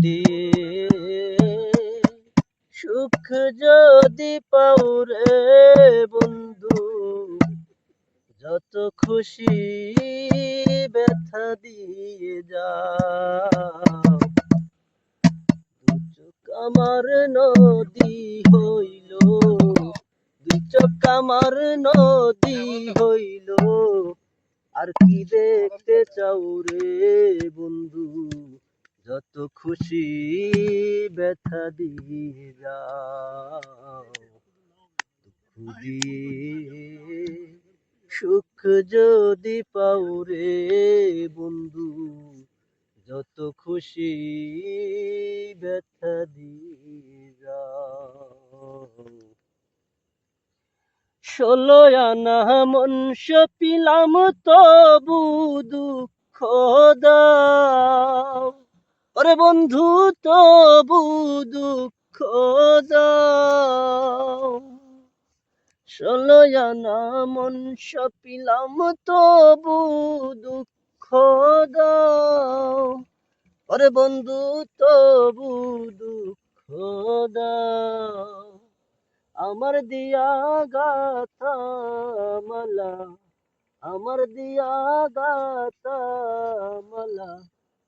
দিয়ে সুখ যদি পাউরে বন্ধু, যত খুশি ব্যথা দিয়ে চোখ আমার নদী হইল, দুই চোখ আমার নদী হইল। আর কি দেখতে চাও রে বন্ধু? যত খুশি ব্যথা দিয়ে যাও সুখ যদি পাও রে বন্ধু, যত খুশি ব্যথা দিয়ে যাও ষোলো আনা মনুষ পিলাম তবু দুঃখ দাও। ওরে বন্ধু, তবু দুঃখ ষোলো আনা মনুষ পিলাম তবু দুঃখ দাও। ওরে বন্ধু, তবু দুঃখ দাও। আমার দিয়া গাথা মালা, আমার দিয়া গাথা মালা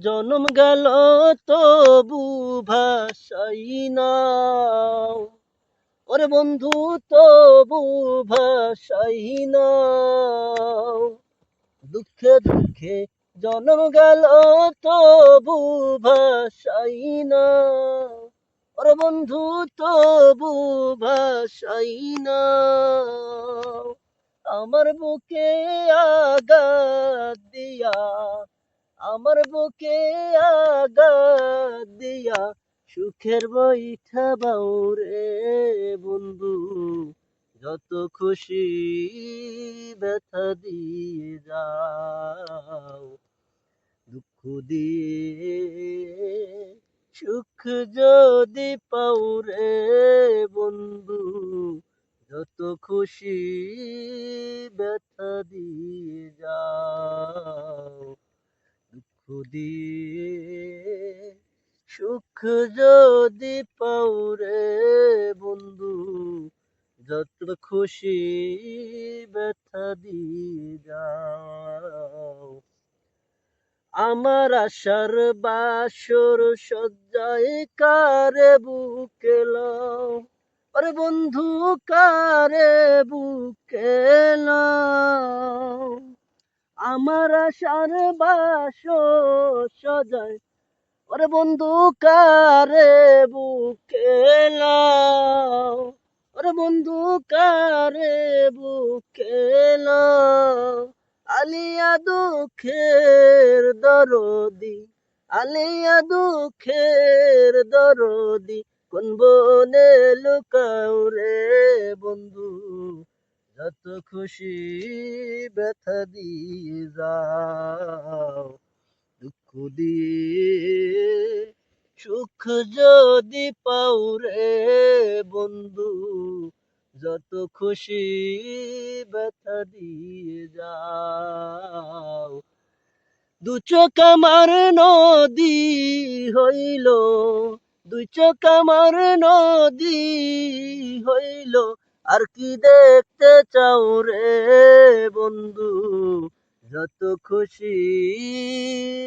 জনম গেল, তবু ভাষাই নাও। ওরে বন্ধু, তবু ভাষাই নাও। দুঃখে দুঃখে জনম গেল, তবু ভাষাই নাও। ওরে বন্ধু, তবু ভাষাই নাও। আমার বুকে আঘাত দিয়া আমার বুকে দিয়া সুখের বইঠা বাউরে বন্ধু, যত খুশি ব্যথা দিয়ে যাও। দুঃখ দিয়ে সুখ যদি পাউরে বন্ধু, যত খুশি ব্যথা দিয়ে যাও। দুঃখ দিয়ে সুখ যদি পাউরে বন্ধু, যত খুশি ব্যথা দিয়ে যাও। আমার আশার বাসর সজ্জায় কারে বুকে লও? আরে বন্ধু, কারে বুকে লও? আমার আশার বাসর সজায় ওরে বন্ধু, কারে বুকে ওরে বন্ধু, কারে বুকে আলিয়া দুঃখের দরদি, আলিয়া দুঃখের দরদি, কোন বনে লুকাও রে বন্ধু? যত খুশি ব্যথা দিয়ে যাও। দুঃখ দিয়ে, সুখ যদি পাও রে বন্ধু, যত খুশি ব্যথা দিয়ে যাও। দু চোখ আমার নদী হইল দুই চোখ আমার নদী হইল আর কি দেখতে চাও রে বন্ধু? যত খুশি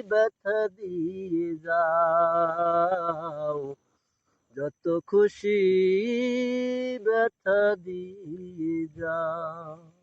ব্যথা দিয়ে যাও। যত খুশি ব্যথা দিয়ে যাও।